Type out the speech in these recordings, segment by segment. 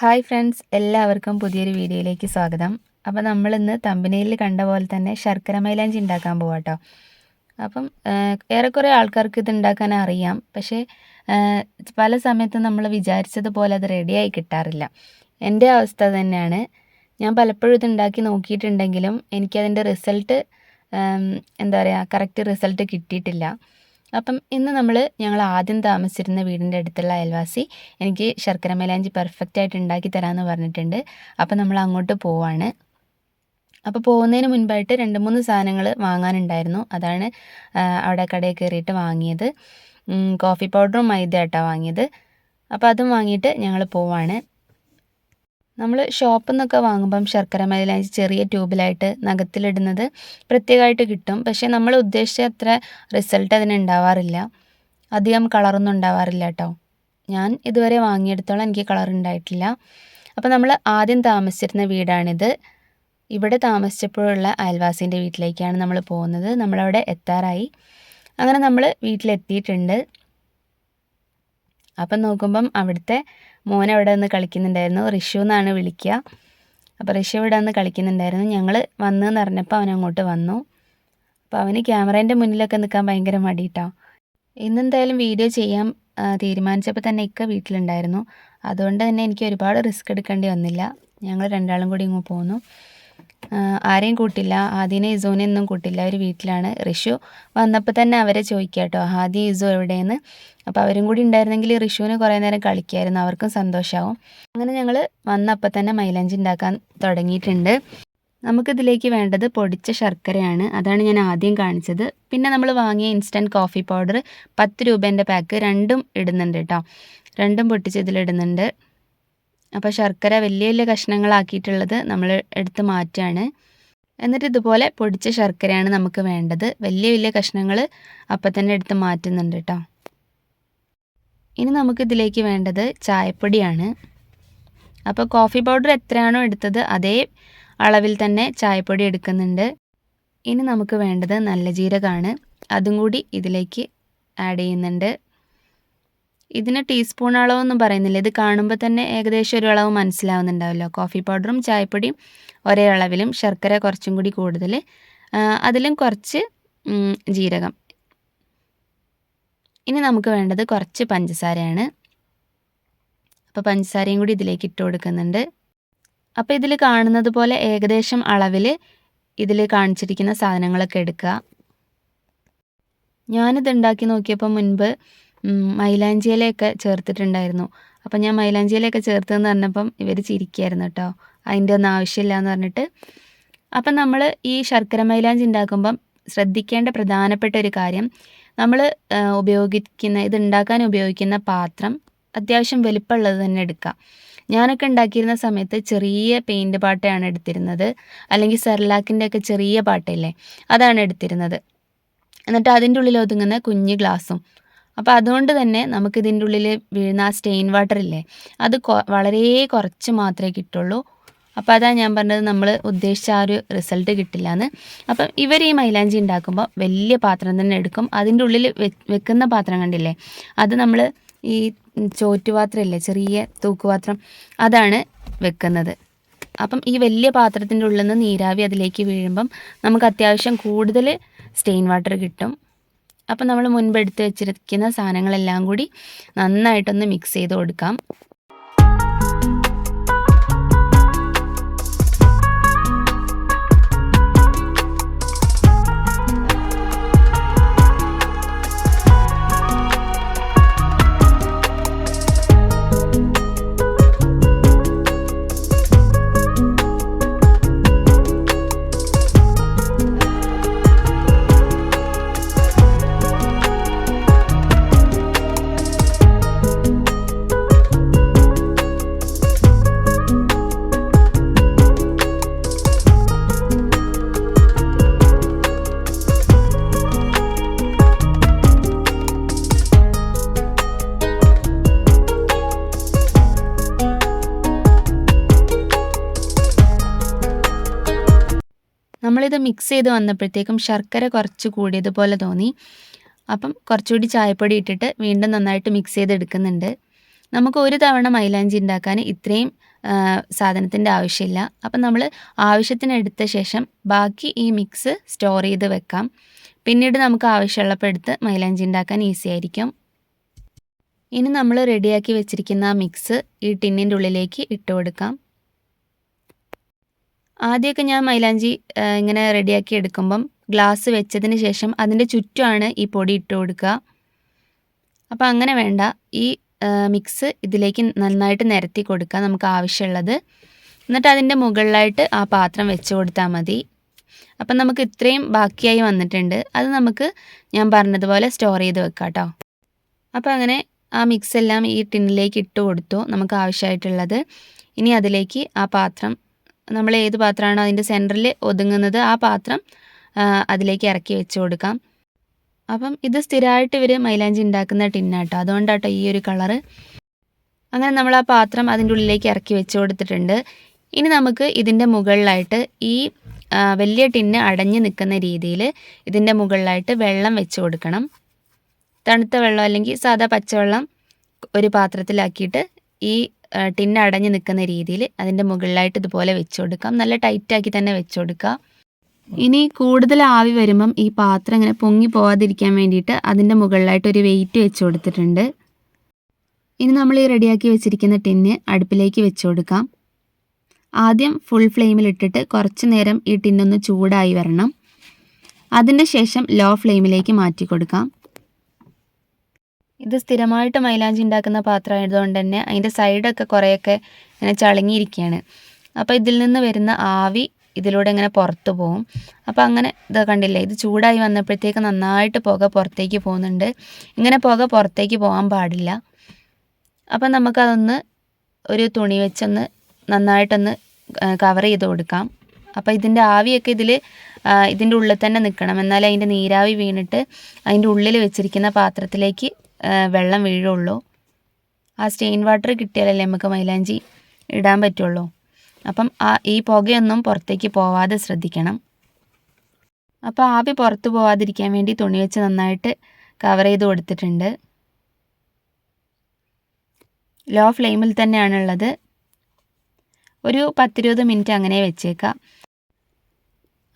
Hi friends എല്ലാവർക്കും പുതിയൊരു വീഡിയോയിലേക്ക് സ്വാഗതം. അപ്പോൾ നമ്മളിന്ന് തമ്പനയിൽ കണ്ട പോലെ തന്നെ ശർക്കര മൈലാഞ്ചി ഉണ്ടാക്കാൻ പോവാം കേട്ടോ അപ്പം ഏറെക്കുറെ ആൾക്കാർക്ക് ഇത് ഉണ്ടാക്കാൻ അറിയാം. പക്ഷേ പല സമയത്തും നമ്മൾ വിചാരിച്ചതുപോലെ അത് റെഡിയായി കിട്ടാറില്ല. എന്റെ അവസ്ഥ തന്നെയാണ്. ഞാൻ പലപ്പോഴും ഇത് ഉണ്ടാക്കി നോക്കിയിട്ടുണ്ടെങ്കിലും എനിക്കതിന്റെ റിസൾട്ട് എന്താ പറയുക കറക്റ്റ് റിസൾട്ട് കിട്ടിയിട്ടില്ല. അപ്പം ഇന്ന് നമ്മൾ ഞങ്ങൾ ആദ്യം താമസിച്ചിരുന്ന വീടിന്റെ അടുത്തുള്ള അയൽവാസി എനിക്ക് ശർക്കര മൈലാഞ്ചി പെർഫെക്റ്റ് ആയിട്ട് ഉണ്ടാക്കി തരാമെന്ന് പറഞ്ഞിട്ടുണ്ട്. അപ്പം നമ്മൾ അങ്ങോട്ട് പോവാണ്. അപ്പോൾ പോകുന്നതിന് മുൻപായിട്ട് രണ്ട് മൂന്ന് സാധനങ്ങൾ വാങ്ങാനുണ്ടായിരുന്നു. അതാണ് അവിടെ കടയിൽ കയറിയിട്ട് വാങ്ങിയത്. കോഫി പൗഡറും മൈദ ആയിട്ടാണ് വാങ്ങിയത്. അപ്പോൾ അതും വാങ്ങിയിട്ട് ഞങ്ങൾ പോവാണ്. നമ്മൾ ഷോപ്പിൽ നിന്നൊക്കെ വാങ്ങുമ്പം ശർക്കര മൈലാഞ്ചി ചെറിയ ട്യൂബിലായിട്ട് നഖത്തിലിടുന്നത് പ്രത്യേകമായിട്ട് കിട്ടും. പക്ഷേ നമ്മൾ ഉദ്ദേശിച്ച അത്ര റിസൾട്ട് അതിന് ഉണ്ടാവാറില്ല. അധികം കളറൊന്നും ഉണ്ടാവാറില്ല കേട്ടോ. ഞാൻ ഇതുവരെ വാങ്ങിയെടുത്തോളം എനിക്ക് കളർ ഉണ്ടായിട്ടില്ല. അപ്പോൾ നമ്മൾ ആദ്യം താമസിച്ചിരുന്ന വീടാണിത്. ഇവിടെ താമസിച്ചപ്പോഴുള്ള അയൽവാസീന്റെ വീട്ടിലേക്കാണ് നമ്മൾ പോകുന്നത്. നമ്മളവിടെ എത്താറായി. അങ്ങനെ നമ്മൾ വീട്ടിലെത്തിയിട്ടുണ്ട്. അപ്പം നോക്കുമ്പം അവിടുത്തെ മോൻ അവിടെ നിന്ന് കളിക്കുന്നുണ്ടായിരുന്നു. റിഷു എന്നാണ് വിളിക്കുക. അപ്പോൾ റിഷു ഇവിടെ നിന്ന് കളിക്കുന്നുണ്ടായിരുന്നു. ഞങ്ങൾ വന്നു എന്ന് പറഞ്ഞപ്പോൾ അവൻ അങ്ങോട്ട് വന്നു. അപ്പോൾ അവന് ക്യാമറേന്റെ മുന്നിലൊക്കെ നിൽക്കാൻ ഭയങ്കര മടിയിട്ടോ. ഇന്നെന്തായാലും വീഡിയോ ചെയ്യാൻ തീരുമാനിച്ചപ്പോൾ തന്നെ ഇക്ക വീട്ടിലുണ്ടായിരുന്നു. അതുകൊണ്ട് തന്നെ എനിക്ക് ഒരുപാട് റിസ്ക് എടുക്കേണ്ടി വന്നില്ല. ഞങ്ങൾ രണ്ടാളും കൂടി ഇങ്ങോട്ട് പോന്നു. ആരെയും കൂട്ടില്ല. ആദ്യനെ ഇസോനെ ഒന്നും കൂട്ടില്ല. അവർ വീട്ടിലാണ് റിഷു. വന്നപ്പോൾ തന്നെ അവരെ ചോദിക്കുക കേട്ടോ ആദ്യം ഇസു എവിടെയെന്ന്? അപ്പോൾ അവരും കൂടി ഉണ്ടായിരുന്നെങ്കിൽ റിഷുവിന് കുറേ നേരം കളിക്കായിരുന്നു. അവർക്കും സന്തോഷമാവും അങ്ങനെ ഞങ്ങൾ വന്നപ്പോൾ തന്നെ മൈലഞ്ച് ഉണ്ടാക്കാൻ തുടങ്ങിയിട്ടുണ്ട്. നമുക്കിതിലേക്ക് വേണ്ടത് പൊടിച്ച ശർക്കരയാണ്. അതാണ് ഞാൻ ആദ്യം കാണിച്ചത്. പിന്നെ നമ്മൾ വാങ്ങിയ ഇൻസ്റ്റന്റ് കോഫി പൗഡർ പത്ത് രൂപേന്റെ പാക്ക് രണ്ടും ഇടുന്നുണ്ട് കേട്ടോ രണ്ടും പൊട്ടിച്ച് ഇതിലിടുന്നുണ്ട്. അപ്പോൾ ശർക്കര വലിയ വലിയ കഷ്ണങ്ങളാക്കിയിട്ടുള്ളത് നമ്മൾ എടുത്ത് മാറ്റുകയാണ് എന്നിട്ട് ഇതുപോലെ പൊടിച്ച ശർക്കരയാണ് നമുക്ക് വേണ്ടത്. വലിയ വലിയ കഷ്ണങ്ങൾ അപ്പം തന്നെ എടുത്ത് മാറ്റുന്നുണ്ട് കേട്ടോ ഇനി നമുക്ക് ഇതിലേക്ക് വേണ്ടത് ചായപ്പൊടിയാണ്. അപ്പോൾ കോഫി പൗഡർ എത്രയാണോ എടുത്തത് അതേ അളവിൽ തന്നെ ചായപ്പൊടി എടുക്കുന്നുണ്ട്. ഇനി നമുക്ക് വേണ്ടത് നല്ല ജീരകമാണ് അതും കൂടി ഇതിലേക്ക് ആഡ് ചെയ്യുന്നുണ്ട്. ഇതിന് ടീസ്പൂൺ അളവൊന്നും പറയുന്നില്ല. ഇത് കാണുമ്പോൾ തന്നെ ഏകദേശം ഒരു അളവ് മനസ്സിലാവുന്നുണ്ടാവല്ലോ കോഫി പൗഡറും ചായപ്പൊടിയും ഒരേ അളവിലും ശർക്കര കുറച്ചും കൂടി കൂടുതൽ. അതിലും കുറച്ച് ജീരകം. ഇനി നമുക്ക് വേണ്ടത് കുറച്ച് പഞ്ചസാരയാണ്. അപ്പോൾ പഞ്ചസാരയും കൂടി ഇതിലേക്ക് ഇട്ട് കൊടുക്കുന്നുണ്ട്. അപ്പോൾ ഇതിൽ കാണുന്നത് പോലെ ഏകദേശം അളവിൽ ഇതിൽ കാണിച്ചിരിക്കുന്ന സാധനങ്ങളൊക്കെ എടുക്കുക. ഞാനിത് ഉണ്ടാക്കി നോക്കിയപ്പോൾ മുൻപ് ഉം, മൈലാഞ്ചി ഇലയൊക്കെ ചേർത്തിട്ടുണ്ടായിരുന്നു. അപ്പം ഞാൻ മൈലാഞ്ചിയിലൊക്കെ ചേർത്തതെന്ന് പറഞ്ഞപ്പം ഇവർ ചിരിക്കായിരുന്നു കേട്ടോ. അതിന്റെ ഒന്നും ആവശ്യമില്ല എന്ന് പറഞ്ഞിട്ട്. അപ്പം നമ്മൾ ഈ ശർക്കര മൈലാഞ്ചി ഉണ്ടാക്കുമ്പം ശ്രദ്ധിക്കേണ്ട പ്രധാനപ്പെട്ട ഒരു കാര്യം നമ്മൾ ഉപയോഗിക്കുന്ന ഇത് ഉണ്ടാക്കാൻ ഉപയോഗിക്കുന്ന പാത്രം അത്യാവശ്യം വലിപ്പമുള്ളത് തന്നെ എടുക്കുക. ഞാനൊക്കെ ഉണ്ടാക്കിയിരുന്ന സമയത്ത് ചെറിയ പെയിന്റ് പാട്ടയാണ് എടുത്തിരുന്നത്. അല്ലെങ്കിൽ സെർലാക്കിന്റെ ഒക്കെ ചെറിയ പാട്ടയില്ലേ അതാണ് എടുത്തിരുന്നത്. എന്നിട്ട് അതിന്റെ ഉള്ളിൽ ഒതുങ്ങുന്ന കുഞ്ഞ് ഗ്ലാസും അപ്പോൾ അതുകൊണ്ട് തന്നെ നമുക്ക് ഇതിന്റെ ഉള്ളിൽ വീഴുന്ന ആ സ്റ്റെയിൻ വാട്ടർ ഇല്ലേ അത് വളരെ കുറച്ച് മാത്രമേ കിട്ടുള്ളൂ. അപ്പോൾ അതാണ് ഞാൻ പറഞ്ഞത് നമ്മൾ ഉദ്ദേശിച്ച ആ ഒരു റിസൾട്ട് കിട്ടില്ല എന്ന് അപ്പം ഇവർ ഈ മൈലാഞ്ചി ഉണ്ടാക്കുമ്പോൾ വലിയ പാത്രം തന്നെ എടുക്കും. അതിന്റെ ഉള്ളിൽ വെക്കുന്ന പാത്രം കണ്ടില്ലേ അത് നമ്മൾ ഈ ചോറ്റുപാത്രം ഇല്ലേ ചെറിയ തൂക്കുപാത്രം അതാണ് വെക്കുന്നത്. അപ്പം ഈ വലിയ പാത്രത്തിന്റെ ഉള്ളിൽ നിന്ന് നീരാവി അതിലേക്ക് വീഴുമ്പം നമുക്ക് അത്യാവശ്യം കൂടുതൽ സ്റ്റെയിൻ വാട്ടർ കിട്ടും. അപ്പം നമ്മൾ മുൻപെടുത്ത് വെച്ചിരിക്കുന്ന സാധനങ്ങളെല്ലാം കൂടി നന്നായിട്ടൊന്ന് മിക്സ് ചെയ്ത് കൊടുക്കാം. മിക്സ് ചെയ്ത് വന്നപ്പോഴത്തേക്കും ശർക്കര കുറച്ച് കൂടിയതുപോലെ തോന്നി. അപ്പം കുറച്ചുകൂടി ചായപ്പൊടി ഇട്ടിട്ട് വീണ്ടും നന്നായിട്ട് മിക്സ് ചെയ്തെടുക്കുന്നുണ്ട് നമുക്ക് ഒരു തവണ മൈലാഞ്ചി ഉണ്ടാക്കാൻ ഇത്രയും സാധനത്തിന്റെ ആവശ്യമില്ല. അപ്പം നമ്മൾ ആവശ്യത്തിനെടുത്ത ശേഷം ബാക്കി ഈ മിക്സ് സ്റ്റോർ ചെയ്ത് വെക്കാം. പിന്നീട് നമുക്ക് ആവശ്യമുള്ളപ്പോൾ എടുത്ത് മൈലാഞ്ചി ഉണ്ടാക്കാൻ ഈസി ആയിരിക്കും. ഇനി നമ്മൾ റെഡിയാക്കി വെച്ചിരിക്കുന്ന ആ മിക്സ് ഈ ടിന്നിന്റെ ഉള്ളിലേക്ക് ഇട്ട് കൊടുക്കാം. ആദ്യമൊക്കെ ഞാൻ മൈലാഞ്ചി ഇങ്ങനെ റെഡിയാക്കി എടുക്കുമ്പം ഗ്ലാസ് വെച്ചതിന് ശേഷം അതിന്റെ ചുറ്റുമാണ് ഈ പൊടി ഇട്ട് കൊടുക്കുക. അപ്പോൾ അങ്ങനെ വേണ്ട. ഈ മിക്സ് ഇതിലേക്ക് നന്നായിട്ട് നിരത്തി കൊടുക്കുക നമുക്ക് ആവശ്യമുള്ളത്. എന്നിട്ട് അതിന്റെ മുകളിലായിട്ട് ആ പാത്രം വെച്ച് കൊടുത്താൽ മതി. അപ്പം നമുക്ക് ഇത്രയും ബാക്കിയായി വന്നിട്ടുണ്ട്. അത് നമുക്ക് ഞാൻ പറഞ്ഞതുപോലെ സ്റ്റോർ ചെയ്ത് വെക്കാം കേട്ടോ. അപ്പോൾ അങ്ങനെ ആ മിക്സ് എല്ലാം ഈ ടിന്നിലേക്ക് ഇട്ട് കൊടുത്തു നമുക്ക് ആവശ്യമായിട്ടുള്ളത്. ഇനി അതിലേക്ക് ആ പാത്രം നമ്മൾ ഏത് പാത്രമാണോ അതിന്റെ സെന്ററിൽ ഒതുങ്ങുന്നത് ആ പാത്രം അതിലേക്ക് ഇറക്കി വെച്ച് കൊടുക്കാം. അപ്പം ഇത് സ്ഥിരമായിട്ട് ഇവർ മൈലാഞ്ചി ഉണ്ടാക്കുന്ന ടിന്നാട്ടോ അതുകൊണ്ടാട്ടോ ഈ ഒരു കളറ്. അങ്ങനെ നമ്മൾ ആ പാത്രം അതിന്റെ ഉള്ളിലേക്ക് ഇറക്കി വെച്ച് കൊടുത്തിട്ടുണ്ട്. ഇനി നമുക്ക് ഇതിന്റെ മുകളിലായിട്ട് ഈ വലിയ ടിന്ന് അടഞ്ഞു നിൽക്കുന്ന രീതിയിൽ ഇതിന്റെ മുകളിലായിട്ട് വെള്ളം വെച്ച് കൊടുക്കണം. തണുത്ത വെള്ളം അല്ലെങ്കിൽ സാധാ പച്ചവെള്ളം ഒരു പാത്രത്തിലാക്കിയിട്ട് ഈ ടിന്ന് അടഞ്ഞു നിൽക്കുന്ന രീതിയിൽ അതിന്റെ മുകളിലായിട്ട് ഇതുപോലെ വെച്ച് കൊടുക്കാം. നല്ല ടൈറ്റാക്കി തന്നെ വെച്ച് ഇനി കൂടുതൽ ആവി വരുമ്പം ഈ പാത്രം ഇങ്ങനെ പൊങ്ങി പോവാതിരിക്കാൻ വേണ്ടിയിട്ട് അതിന്റെ മുകളിലായിട്ട് ഒരു വെയിറ്റ് വെച്ച് കൊടുത്തിട്ടുണ്ട്. ഇനി നമ്മൾ ഈ റെഡിയാക്കി വെച്ചിരിക്കുന്ന ടിന്ന് അടുപ്പിലേക്ക് വെച്ച് കൊടുക്കാം. ആദ്യം ഫുൾ ഫ്ലെയിമിലിട്ടിട്ട് കുറച്ച് നേരം ഈ ടിന്നൊന്ന് ചൂടായി വരണം. അതിന്റെ ശേഷം ലോ ഫ്ലെയിമിലേക്ക് മാറ്റി കൊടുക്കാം. ഇത് സ്ഥിരമായിട്ട് മൈലാഞ്ചി ഉണ്ടാക്കുന്ന പാത്രമായതുകൊണ്ട് തന്നെ അതിന്റെ സൈഡൊക്കെ കുറേയൊക്കെ ഇങ്ങനെ ചളുങ്ങിയിരിക്കുകയാണ്. അപ്പോൾ ഇതിൽ നിന്ന് വരുന്ന ആവി ഇതിലൂടെ ഇങ്ങനെ പുറത്ത് പോകും അപ്പോൾ അങ്ങനെ ഇത് കണ്ടില്ലേ ഇത് ചൂടായി വന്നപ്പോഴത്തേക്ക് നന്നായിട്ട് പുക പുറത്തേക്ക് പോകുന്നുണ്ട്. ഇങ്ങനെ പുക പുറത്തേക്ക് പോകാൻ പാടില്ല. അപ്പം നമുക്കതൊന്ന് ഒരു തുണി വെച്ചൊന്ന് നന്നായിട്ടൊന്ന് കവർ ചെയ്ത് കൊടുക്കാം. അപ്പോൾ ഇതിന്റെ ആവിയൊക്കെ ഇതിൽ ഇതിന്റെ ഉള്ളിൽ തന്നെ നിൽക്കണം. എന്നാലേ അതിന്റെ നീരാവി വീണിട്ട് അതിന്റെ ഉള്ളിൽ വെച്ചിരിക്കുന്ന പാത്രത്തിലേക്ക് വെള്ളം വീഴുള്ളൂ. ആ സ്റ്റെയിൻ വാട്ടർ കിട്ടിയാലല്ലേ നമുക്ക് മൈലാഞ്ചി ഇടാൻ പറ്റുള്ളൂ. അപ്പം ആ ഈ പുകയൊന്നും പുറത്തേക്ക് പോവാതെ ശ്രദ്ധിക്കണം. അപ്പോൾ ആവി പുറത്ത് പോവാതിരിക്കാൻ വേണ്ടി തുണി വെച്ച് നന്നായിട്ട് കവർ ചെയ്ത് കൊടുത്തിട്ടുണ്ട്. ലോ ഫ്ലെയിമിൽ തന്നെയാണുള്ളത്. ഒരു പത്തിരുപത് മിനിറ്റ് അങ്ങനെ വെച്ചേക്കാം.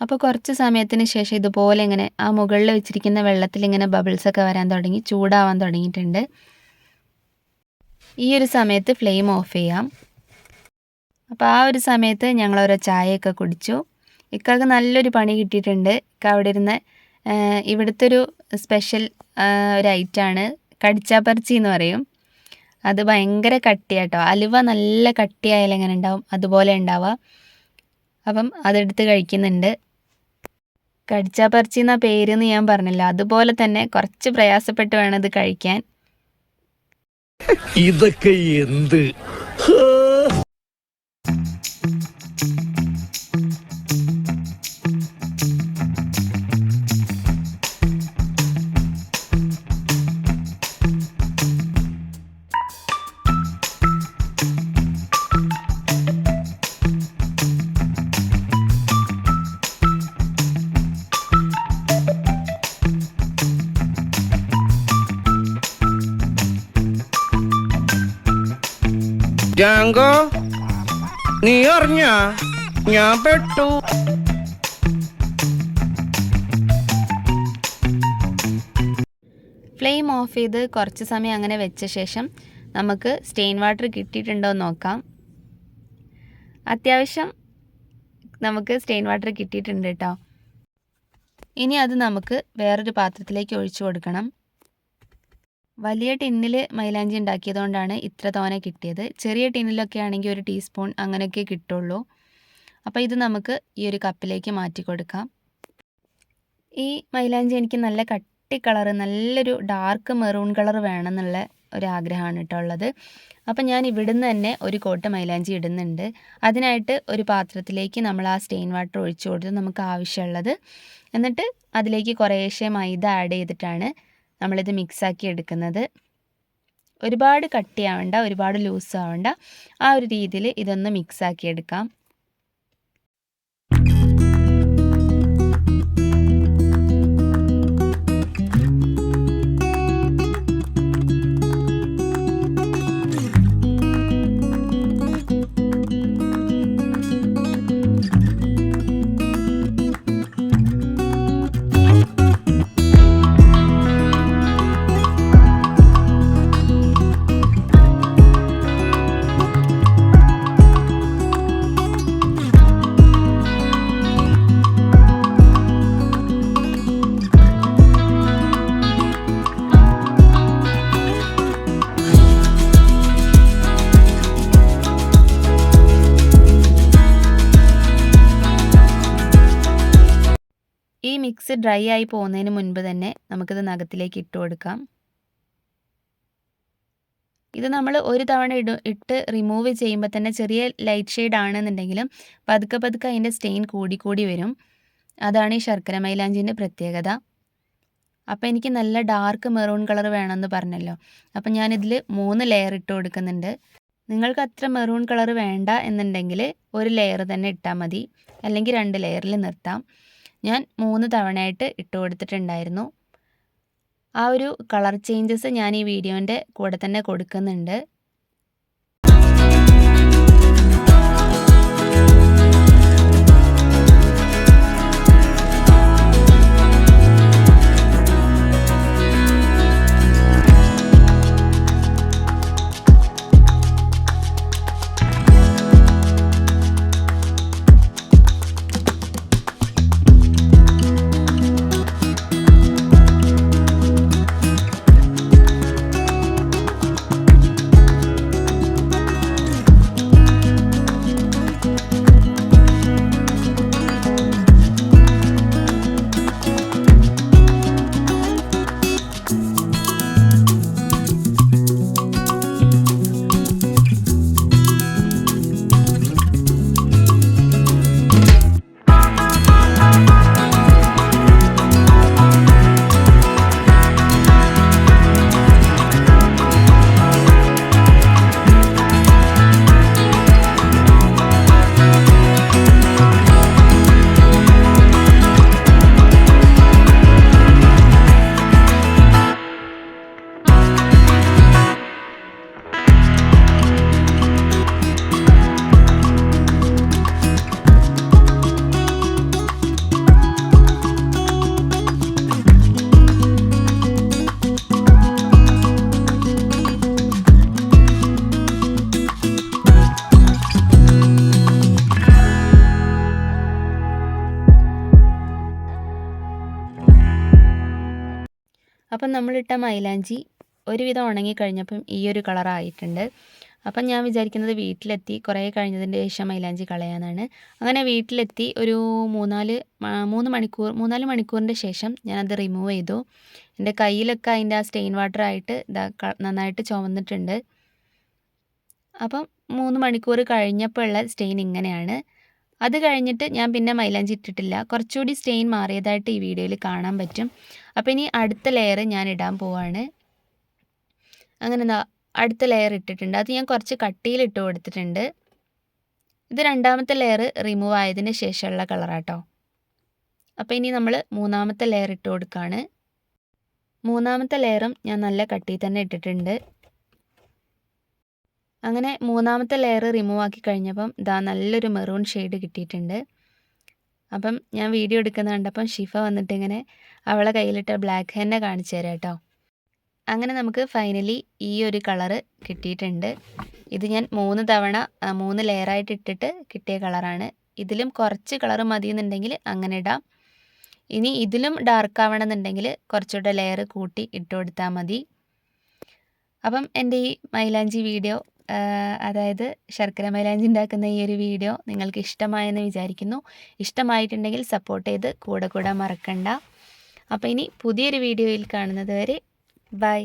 അപ്പോൾ കുറച്ച് സമയത്തിന് ശേഷം ഇതുപോലെ ഇങ്ങനെ ആ മുകളിൽ വെച്ചിരിക്കുന്ന വെള്ളത്തിൽ ഇങ്ങനെ ബബിൾസ് ഒക്കെ വരാൻ തുടങ്ങി ചൂടാവാൻ തുടങ്ങിയിട്ടുണ്ട്. ഈ ഒരു സമയത്ത് ഫ്ലെയിം ഓഫ് ചെയ്യാം. അപ്പോൾ ആ ഒരു സമയത്ത് ഞങ്ങൾ ഓരോ ചായയൊക്കെ കുടിച്ചു. ഇക്കാക്ക് നല്ലൊരു പണി കിട്ടിയിട്ടുണ്ട്. ഇക്ക അവിടെ ഇരുന്ന് ഇവിടുത്തെ ഒരു സ്പെഷ്യൽ ഒരു ഐറ്റാണ് കടിച്ചാപ്പറിച്ചി എന്ന് പറയും. അത് ഭയങ്കര കട്ടിയാട്ടോ. അലുവ നല്ല കട്ടിയായാലും എങ്ങനെ ഉണ്ടാവും. അതുപോലെ ഉണ്ടാവുക അപ്പം അതെടുത്ത് കഴിക്കുന്നുണ്ട്. കടിച്ചാപ്പറിച്ചി എന്ന പേരെന്ന് ഞാൻ പറഞ്ഞില്ല. അതുപോലെ തന്നെ കുറച്ച് പ്രയാസപ്പെട്ട് വേണം ഇത് കഴിക്കാൻ. ഇതൊക്കെ എന്ത്? ജാങ്കോ നീ അറിഞ്ഞ? ഞാൻ പെട്ടു. ഫ്ലെയിം ഓഫ് ചെയ്ത് കുറച്ച് സമയം അങ്ങനെ വെച്ച ശേഷം നമുക്ക് സ്റ്റെയിൻ വാട്ടർ കിട്ടിയിട്ടുണ്ടോ എന്ന് നോക്കാം. അത്യാവശ്യം നമുക്ക് സ്റ്റെയിൻ വാട്ടർ കിട്ടിയിട്ടുണ്ട് കേട്ടോ. ഇനി അത് നമുക്ക് വേറൊരു പാത്രത്തിലേക്ക് ഒഴിച്ചു കൊടുക്കണം. വലിയ ടിന്നിൽ മൈലാഞ്ചി ഉണ്ടാക്കിയതുകൊണ്ടാണ് ഇത്ര തോനെ കിട്ടിയത്. ചെറിയ ടിന്നിലൊക്കെ ആണെങ്കിൽ ഒരു ടീസ്പൂൺ അങ്ങനെയൊക്കെ കിട്ടുള്ളൂ. അപ്പോൾ ഇത് നമുക്ക് ഈ ഒരു കപ്പിലേക്ക് മാറ്റി കൊടുക്കാം. ഈ മൈലാഞ്ചി എനിക്ക് നല്ല കട്ടി കളർ നല്ലൊരു ഡാർക്ക് മെറൂൺ കളർ വേണമെന്നുള്ള ഒരു ആഗ്രഹമാണ് കേട്ടോ ഉള്ളത്. അപ്പം ഞാൻ ഇവിടുന്ന് തന്നെ ഒരു കോട്ട് മൈലാഞ്ചി ഇടുന്നുണ്ട്. അതിനായിട്ട് ഒരു പാത്രത്തിലേക്ക് നമ്മൾ ആ സ്റ്റെയിൻ വാട്ടർ ഒഴിച്ചു കൊടുത്ത് നമുക്ക് ആവശ്യമുള്ളത്. എന്നിട്ട് അതിലേക്ക് കുറേശ്ശെ മൈദ ആഡ് ചെയ്തിട്ടാണ് നമ്മളിത് മിക്സാക്കി എടുക്കുന്നത്. ഒരുപാട് കട്ടിയാവണ്ട ഒരുപാട് ലൂസ് ആവണ്ട ആ ഒരു രീതിയിൽ ഇതൊന്ന് മിക്സാക്കി എടുക്കാം. മിക്സ് ഡ്രൈ ആയി പോകുന്നതിന് മുൻപ് തന്നെ നമുക്കിത് നഖത്തിലേക്ക് ഇട്ട് കൊടുക്കാം. ഇത് നമ്മൾ ഒരു തവണ ഇട ഇട്ട് റിമൂവ് ചെയ്യുമ്പോൾ തന്നെ ചെറിയ ലൈറ്റ് ഷെയ്ഡ് ആണെന്നുണ്ടെങ്കിലും പതുക്കെ പതുക്കെ അതിന്റെ സ്റ്റെയിൻ കൂടിക്കൂടി കൂടി വരും. അതാണ് ഈ ശർക്കര മൈലാഞ്ചിന്റെ പ്രത്യേകത. അപ്പോൾ എനിക്ക് നല്ല ഡാർക്ക് മെറൂൺ കളർ വേണമെന്ന് പറഞ്ഞല്ലോ. അപ്പം ഞാനിതിൽ മൂന്ന് ലെയർ ഇട്ട് കൊടുക്കുന്നുണ്ട്. നിങ്ങൾക്ക് അത്ര മെറൂൺ കളർ വേണ്ട എന്നുണ്ടെങ്കിൽ ഒരു ലെയർ തന്നെ ഇട്ടാൽ മതി. അല്ലെങ്കിൽ രണ്ട് ലെയറിൽ നിർത്താം. ഞാൻ മൂന്ന് തവണയായിട്ട് ഇട്ട് കൊടുത്തിട്ടുണ്ടായിരുന്നു. ആ ഒരു കളർ ചേഞ്ചസ് ഞാൻ ഈ വീഡിയോന്റെ കൂടെ തന്നെ കൊടുക്കുന്നുണ്ട്. നമ്മളിട്ട മൈലാഞ്ചി ഒരുവിധം ഉണങ്ങി കഴിഞ്ഞപ്പം ഈ ഒരു കളറായിട്ടുണ്ട്. അപ്പം ഞാൻ വിചാരിക്കുന്നത് വീട്ടിലെത്തി കുറേ കഴിഞ്ഞതിന്റെ ശേഷം മൈലാഞ്ചി കളയാനാണ്. അങ്ങനെ വീട്ടിലെത്തി ഒരു മൂന്നാൽ മൂന്ന് മണിക്കൂർ മൂന്നാൽ മണിക്കൂറിന്റെ ശേഷം ഞാനത് റിമൂവ് ചെയ്തു. എന്റെ കയ്യിലൊക്കെ അതിന്റെ ആ സ്റ്റെയിൻ വാട്ടർ ആയിട്ട് ഇതാ നന്നായിട്ട് ചുമന്നിട്ടുണ്ട് അപ്പം മൂന്ന് മണിക്കൂർ കഴിഞ്ഞപ്പോൾ ഉള്ള സ്റ്റെയിൻ ഇങ്ങനെയാണ്. അത് കഴിഞ്ഞിട്ട് ഞാൻ പിന്നെ മൈലാഞ്ചി ഇട്ടിട്ടില്ല. കുറച്ചുകൂടി സ്റ്റെയിൻ മാറിയതായിട്ട് ഈ വീഡിയോയിൽ കാണാൻ പറ്റും. അപ്പോൾ ഇനി അടുത്ത ലെയർ ഞാൻ ഇടാൻ പോവാണ്. അങ്ങനെ ദാ അടുത്ത ലെയർ ഇട്ടിട്ടുണ്ട്. അത് ഞാൻ കുറച്ച് കട്ടിയിൽ ഇട്ട് കൊടുത്തിട്ടുണ്ട്. ഇത് രണ്ടാമത്തെ ലെയർ റിമൂവ് ആയതിന് ശേഷമുള്ള കളറാട്ടോ അപ്പോൾ ഇനി നമ്മൾ മൂന്നാമത്തെ ലെയർ ഇട്ട് കൊടുക്കുകയാണ് മൂന്നാമത്തെ ലെയറും ഞാൻ നല്ല കട്ടിയിൽ തന്നെ ഇട്ടിട്ടുണ്ട്. അങ്ങനെ മൂന്നാമത്തെ ലെയർ റിമൂവ് ആക്കി കഴിഞ്ഞപ്പം ഇതാ നല്ലൊരു മെറൂൺ ഷെയ്ഡ് കിട്ടിയിട്ടുണ്ട്. അപ്പം ഞാൻ വീഡിയോ എടുക്കുന്ന കണ്ടപ്പം ഷിഫ വന്നിട്ട് ഇങ്ങനെ അവളെ കയ്യിലിട്ട ബ്ലാക്ക് ഹെന്നെ കാണിച്ചു തരാം കേട്ടോ. അങ്ങനെ നമുക്ക് ഫൈനലി ഈ ഒരു കളറ് കിട്ടിയിട്ടുണ്ട്. ഇത് ഞാൻ മൂന്ന് തവണ മൂന്ന് ലെയറായിട്ട് ഇട്ടിട്ട് കിട്ടിയ കളറാണ് ഇതിലും കുറച്ച് കളർ മതി എന്നുണ്ടെങ്കിൽ അങ്ങനെ ഇടാം. ഇനി ഇതിലും ഡാർക്ക് ആവണമെന്നുണ്ടെങ്കിൽ കുറച്ചുകൂടെ ലെയർ കൂട്ടി ഇട്ട് കൊടുത്താൽ മതി. അപ്പം എന്റെ ഈ മൈലാഞ്ചി വീഡിയോ അതായത് ശർക്കര മൈലാഞ്ചി ഉണ്ടാക്കുന്ന ഈ ഒരു വീഡിയോ നിങ്ങൾക്ക് ഇഷ്ടമായെന്ന് വിചാരിക്കുന്നു. ഇഷ്ടമായിട്ടുണ്ടെങ്കിൽ സപ്പോർട്ട് ചെയ്ത് കൂടെ കൂടെ മറക്കണ്ട. അപ്പോൾ ഇനി പുതിയൊരു വീഡിയോയിൽ കാണുന്നത് വരെ ബൈ